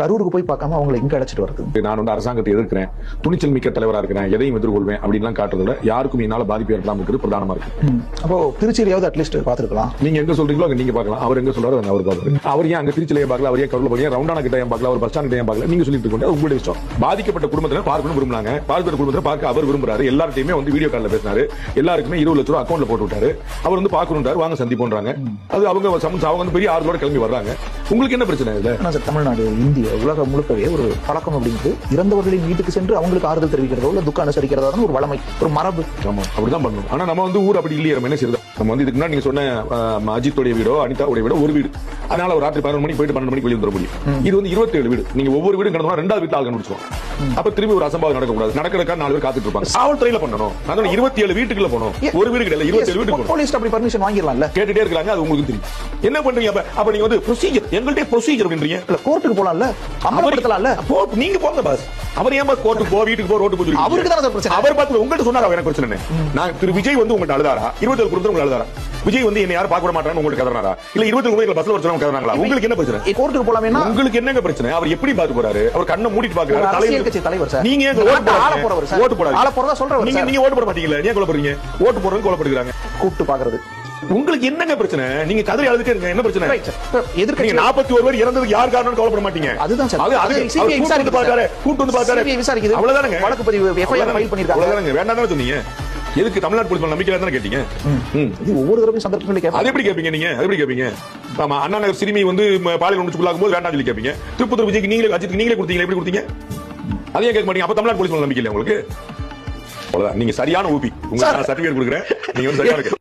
கரூருக்கு போய் பார்க்காம அவங்களை இங்க அழைச்சிட்டு வருது நான் வந்து அரசாங்கத்தை எதிர்க்கிறேன். துணிச்சல் மிக்க தலைவரா இருக்கிறேன். எதையும் எதிர்கொள்வேன் அப்படின்லாம் காட்டுறத விட யாருக்கும் என்னால பாதிப்பு ஏற்படாம இருக்கிறது பிரதானமா இருக்கு. அப்போ திருச்சியிலையாவது அட்லீஸ்ட் பார்த்துருக்கலாம். நீங்க எங்க சொல்றீங்களோ அங்க நீங்க பார்க்கலாம். அவர் எங்க சொல்றாரு அவர் பார்ப்பாரு அவர் ஏன் அங்க திருச்சியிலே பார்க்கல? அவர் ஏன் கருவில் பார்க்கல ரவுண்டான கிட்ட ஏன் பார்க்கல? அவர் பஸ் ஸ்டாண்ட் ஏன் பார்க்கல? நீங்க சொல்லிட்டு அது உங்களுடைய இஷ்டம். பாதிக்கப்பட்ட குடும்பத்தினர் பார்க்கணும் விரும்புறாங்க பாதிக்கப்பட்ட குடும்பத்தை பார்க்க அவர் விரும்புறாரு. எல்லார்ட்டையுமே வந்து வீடியோ கால்ல பேசினாரு. எல்லாருக்குமே இருபது லட்சம் ரூபாய் அக்கௌண்ட்ல போட்டு விட்டாரு. அவர் வந்து பார்க்கணுன்றாரு வாங்க சந்திப்போன்றாங்க. அது அவங்க அவங்க வந்து பெரிய ஆறுதலோட கிளம்பி வர்றாங்க. உங்களுக்கு என்ன பிரச்சனை சார் தமிழ்நாடு இந்திய? உலகம் முழுக்கவே ஒரு பழக்கம் அப்படிங்கிறது இறந்தவர்களின் வீட்டுக்கு சென்று அவங்களுக்கு ஆறுதல் தெரிவிக்கிறதோ இல்ல துக்கம் அனுசரிக்கிறதோ ஒரு வளமை ஒரு மரபு. ஆமா அப்படிதான் பண்ணணும் ஆனா நம்ம வந்து ஊர் அப்படி இல்லையே நம்ம என்ன செய்யறது நம்ம வந்து இதுக்கு முன்னாடி நீங்க சொன்ன அஜித்தோடைய வீடோ அனிதாவுடைய வீடோ ஒரு வீடு. அதனால ஒரு ராத்திரி பதினொரு மணிக்கு போயிட்டு பன்னெண்டு மணிக்கு வெளியே வந்துட முடியும். இது வந்து இருபத்தி ஏழு வீடு. நீங்க ஒவ்வொரு வீடும் கடந்தோம்னா ரெண்டாவது வீட்டுல ஆள் கண்டுபிடிச்சிருவோம் அப்ப திரும்பி ஒரு அசம்பாவம் நடக்கக்கூடாது. நடக்கிறதுக்கா நாலு பேர் காத்துட்டு இருப்பாங்க. காவல்துறையில பண்ணணும். அதான் இருபத்தி ஏழு வீட்டுக்குள்ள போகணும். ஒரு வீடு கிடையாது இருபத்தி ஏழு வீட்டுக்கு போலீஸ் அப்படி பர்மிஷன் வாங்கிடலாம்ல? கேட்டுட்டே இருக்காங்க அது உங்களுக்கு தெரியும். என்ன பண்றீங்க அப்ப? அப்ப நீங்க வந்து ப்ரொசீஜர் எங்கள்கிட்ட ப்ரொசீஜர் அப்படின்றீங்க இல்ல கோர்ட்டுக்கு போலாம்ல? அமல்படுத்தலாம்ல போ- நீங்க போங்க பாஸ் அவர் ஏன் பாஸ் கோர்ட்டுக்கு போ வீட்டுக்கு போ ரோட்டுக்கு போய் அவருக்கு தானே பிரச்சனை. அவர் பார்த்து உங்கள்ட்ட சொன்னாரா அவர் எனக்கு பிரச்சனை? நான் திரு விஜய் வந்து உங்கள்ட்ட அழுதாரா? இருபத்தி ஏழு குடும்பத்தில் உங்களை அழுதாரா? விஜய் வந்து என்ன யாரும் பார்க்க விட மாட்டாங்க உங்களுக்கு கதறாரா? இல்ல இருபத்தி ஏழு பஸ்ல வச்சு கதறாங்களா? உங்களுக்கு என்ன பிரச்சனை? கோர்ட்டுக்கு போலாமேனா உங்களுக்கு என்னங்க பிரச்சனை? அவர் எப்படி பார்த்து போறாரு? அவர் கண்ணை மூடிட்டு பாக்குறாரு கட்சி தலைவர் சார். நீங்க ஓட்டு போறவர் சார். ஓட்டு போடாதீங்க. ஆள போறதா சொல்றவர் நீங்க. நீங்க ஓட்டு போட மாட்டீங்களா? ஏன் கொலைப்படுறீங்க? ஓட்டு போடுறது கொலைப்படுறாங்க கூப்பிட்டு பாக்குறது உங்களுக்கு என்னங்க பிரச்சனை? நீங்க கதறி அழுதுட்டே இருங்க என்ன பிரச்சனை? நீங்க நாற்பத்தி ஒரு பேர் இறந்ததுக்கு யார் காரணம் கவலைப்பட மாட்டீங்க. அதுதான் சார். அது அது அது வந்து விசாரிக்குது பார்த்தாரு. கூட்டு வந்து பார்த்தாரு விசாரிக்குது. அவ்வளவுதானங்க. வழக்கு பதிவு, அவ்வளவுதானங்க. file பண்ணிருக்காங்க. அவ்வளவுதானங்க. வேண்டாம் தானே சொன்னீங்க. எதுக்கு தமிழ்நாடு போலீஸ் மேல நம்பிக்கை தானே கேட்டீங்க. இது ஒவ்வொரு தடவையும் சந்தர்ப்பங்களை அது கேட்பாங்க. எப்படி கேப்பீங்க நீங்க? அது எப்படி கேப்பீங்க ஆமா அண்ணா நகர் சிறுமி வந்து பாலியல் உணர்ச்சிக்குள்ளாகும் போது வேண்டாம் சொல்லி கேப்பீங்க திருப்பத்தூர் விஜய்க்கு நீங்களே அஜித்துக்கு நீங்களே கொடுத்தீங்க எப்படி கொடுத்தீங்க? அதையும் கேட்க மாட்டீங்க. அப்ப தமிழ்நாடு போலீஸ் நம்பிக்கை இல்லை உங்களுக்கு? அவ்வளவுதான். நீங்க சரியான ஊபி. உங்களுக்கு சர்டிபிகேட் கொடுக்குறேன். நீங்க வந்து சரியான